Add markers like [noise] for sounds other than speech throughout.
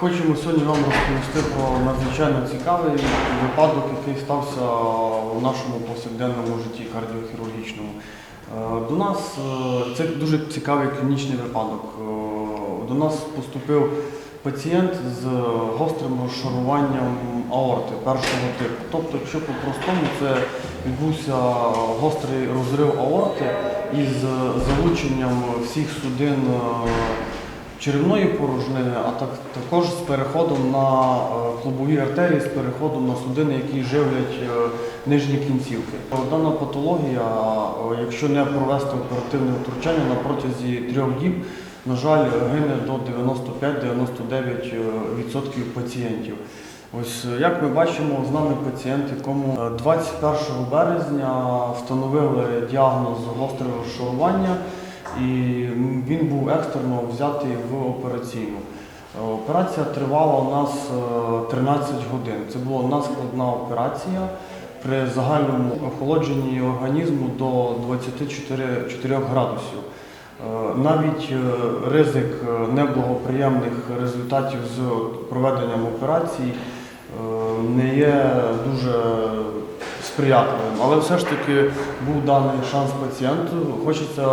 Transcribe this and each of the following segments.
Хочемо сьогодні вам розповісти про надзвичайно цікавий випадок, який стався у нашому повсякденному житті кардіохірургічному. Е, До нас е, це дуже цікавий клінічний випадок. Е, До нас поступив пацієнт з гострим розшаруванням аорти першого типу. Тобто, якщо по-простому, це відбувся гострий розрив аорти із залученням всіх судин черевної порожнини, а так, також з переходом на е, клубові артерії, з переходом на судини, які живлять е, нижні кінцівки. Дана патологія, е, якщо не провести оперативне втручання на протязі трьох діб, на жаль, гине до 95-99% пацієнтів. Ось як ми бачимо, з нами пацієнт, якому е, 21 березня встановили діагноз гостре розшарування, і він був екстрено взятий в операційну. Е, Операція тривала у нас е, 13 годин. Це була надскладна операція при загальному охолодженні організму до 24 градусів. Е, Навіть е, ризик е, неблагоприємних результатів з проведенням операції е, не є дуже сприятливим. Але все ж таки був даний шанс пацієнту. Хочеться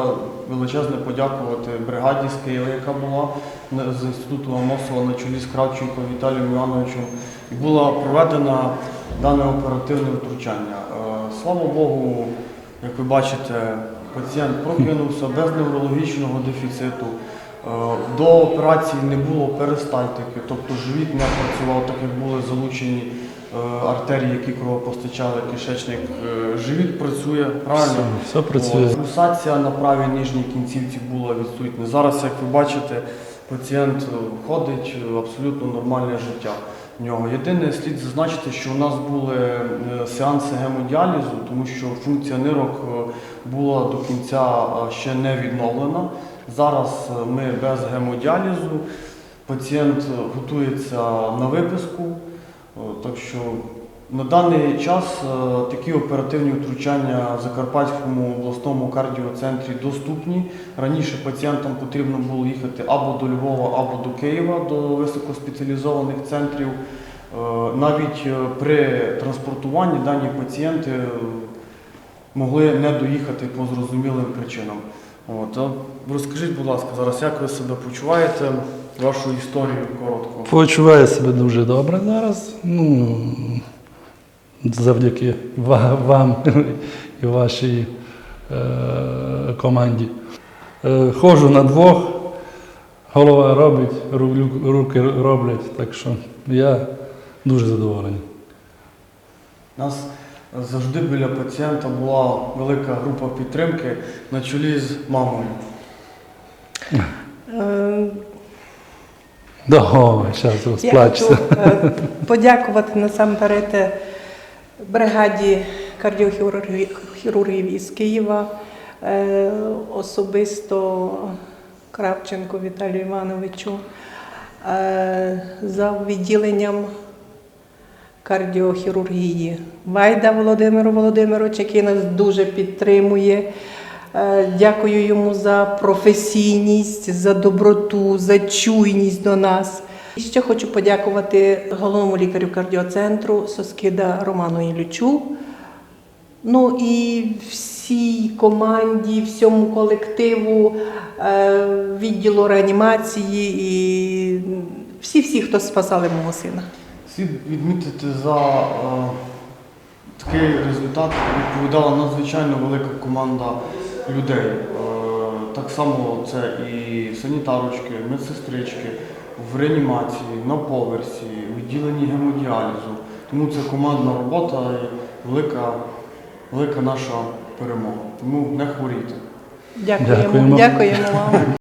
величезне подякувати бригаді з Києва, яка була з інституту Амосова на чолі з Кравченко Віталієм Івановичем. І була проведена дане оперативне втручання. Е, Слава Богу, як ви бачите, пацієнт прокинувся без неврологічного дефіциту. Е, До операції не було перистальтики, тобто живіт не працював, так як були залучені е, артерії, які кровопостачали кишечник. Е, Живіт працює правильно. Все, все працює. Пульсація на правій нижній кінцівці була відсутня. Зараз, як ви бачите, пацієнт ходить абсолютно нормальне життя в нього. Єдине слід зазначити, що у нас були сеанси гемодіалізу, тому що функція нирок була до кінця ще не відновлена. Зараз е, ми без гемодіалізу. Пацієнт готується на виписку. Е, Так що на даний час е, такі оперативні втручання в Закарпатському обласному кардіоцентрі доступні. Раніше пацієнтам потрібно було їхати або до Львова, або до Києва, до високоспеціалізованих центрів. Навіть при транспортуванні дані пацієнти могли не доїхати по зрозумілим причинам. От, а розкажіть, будь ласка, зараз як ви себе почуваєте, вашу історію коротко. Почуваю себе дуже добре зараз. Ну, завдяки вам [laughs] і вашій е, команді. Е, ходжу на двох, голова робить, руки роблять, так що я дуже задоволений. Нас завжди біля пацієнта була велика група підтримки на чолі з мамою. Е, До, зараз розплачуся. е, подякувати насамперед е, бригаді кардіохірургів із Києва, особисто Кравченку Віталію Івановичу за відділенням кардіохірургії. Вайда Володимиру Володимировичу, який нас дуже підтримує. Е, Дякую йому за професійність, за доброту, за чуйність до нас. І ще хочу подякувати головному лікарю кардіоцентру Соскида Роману Іллічу. Ну і всій команді, всьому колективу, е, відділу реанімації і всі-всі, хто спасали мого сина. Слід відмітити за е, такий результат відповідала надзвичайно велика команда людей. Е, так само це і санітарочки, медсестрички в реанімації, на поверсі, відділенні гемодіалізу. Тому це командна робота і велика, велика наша перемога. Тому не хворійте. Дякуємо, Дякуємо. Дякуємо вам.